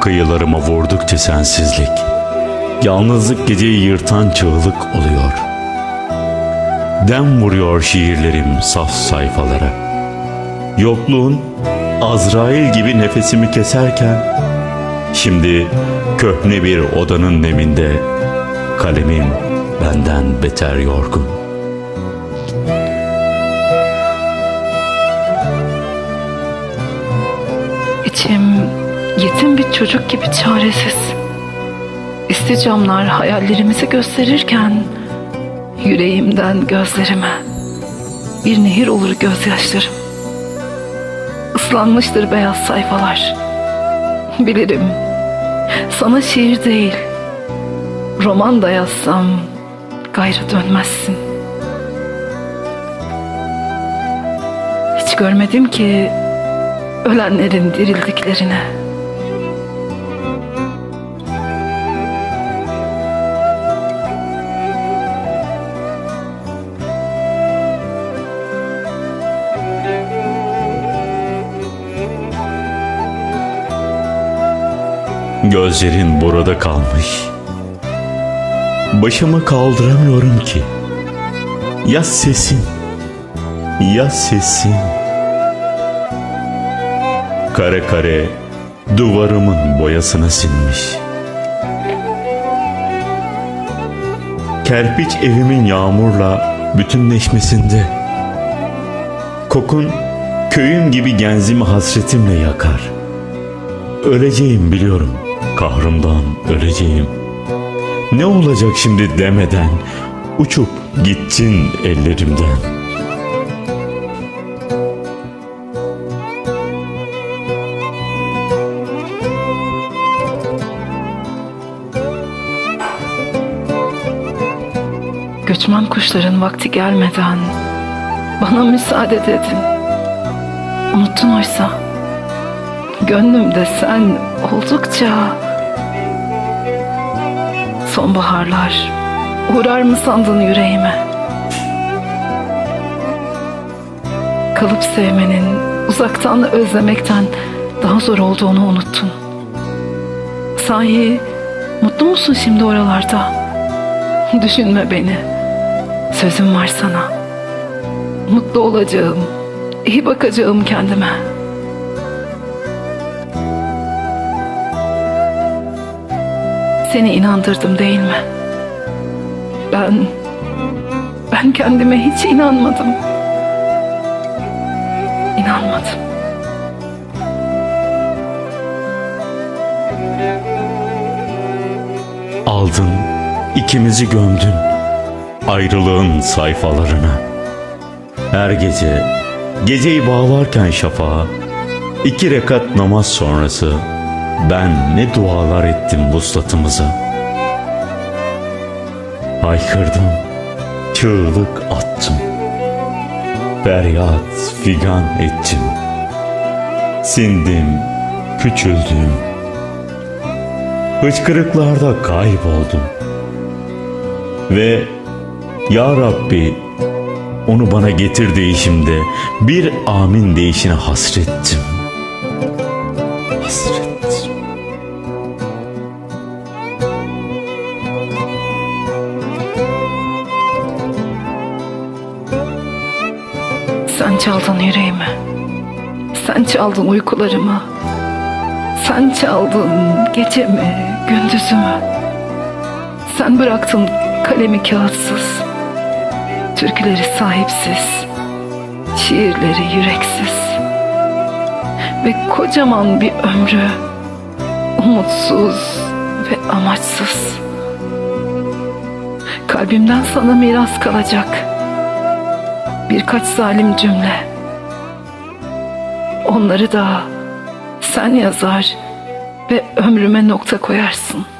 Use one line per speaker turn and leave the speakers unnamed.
Kıyılarıma vurdukça sensizlik. Yalnızlık geceyi yırtan çığlık oluyor. Dem vuruyor şiirlerim saf sayfalara. Yokluğun Azrail gibi nefesimi keserken Şimdi köhne bir odanın neminde kalemim benden beter yorgun.
İçim yetim bir çocuk gibi çaresiz. İsticamlar hayallerimizi gösterirken yüreğimden gözlerime bir nehir olur gözyaşlarım. Islanmıştır beyaz sayfalar. Bilirim sana şiir değil roman da yazsam gayrı dönmezsin. Hiç görmedim ki ölenlerin dirildiklerine.
Gözlerin burada kalmış. Başımı kaldıramıyorum ki. Ya sesin, ya sesin. Kare kare duvarımın boyasına sinmiş. Kerpiç evimin yağmurla bütünleşmesinde. Kokun köyüm gibi genzimi hasretimle yakar. Öleceğim biliyorum. Kahrımdan öleceğim. Ne olacak şimdi demeden uçup gittin ellerimden.
Göçmen kuşların vakti gelmeden bana müsaade dedin. Unuttun oysa. Gönlümde sen oldukça sonbaharlar uğrar mı sandın yüreğime? Kalıp sevmenin uzaktan özlemekten daha zor olduğunu unuttun. Sahi mutlu musun şimdi oralarda? Düşünme beni. Sözüm var sana. Mutlu olacağım. iyi bakacağım kendime. Seni inandırdım değil mi? Ben ben kendime hiç inanmadım. İnanmadım.
Aldın, ikimizi gömdün ayrılığın sayfalarına. Her gece, geceyi bağlarken şafağa, iki rekat namaz sonrası ben ne dualar ettim vuslatımıza. Haykırdım, çığlık attım, feryat figan ettim. Sindim, küçüldüm, hıçkırıklarda kayboldum. Ve Ya Rabbi onu bana getir deyişimde bir amin deyişine hasrettim. Hasret.
Sen çaldın yüreğimi. Sen çaldın uykularımı. Sen çaldın gecemi, gündüzümü. Sen bıraktın kalemi kağıtsız. Türküleri sahipsiz. Şiirleri yüreksiz. Ve kocaman bir ömrü umutsuz ve amaçsız. Kalbimden sana miras kalacak birkaç zalim cümle. Onları da sen yazar ve ömrüme nokta koyarsın.''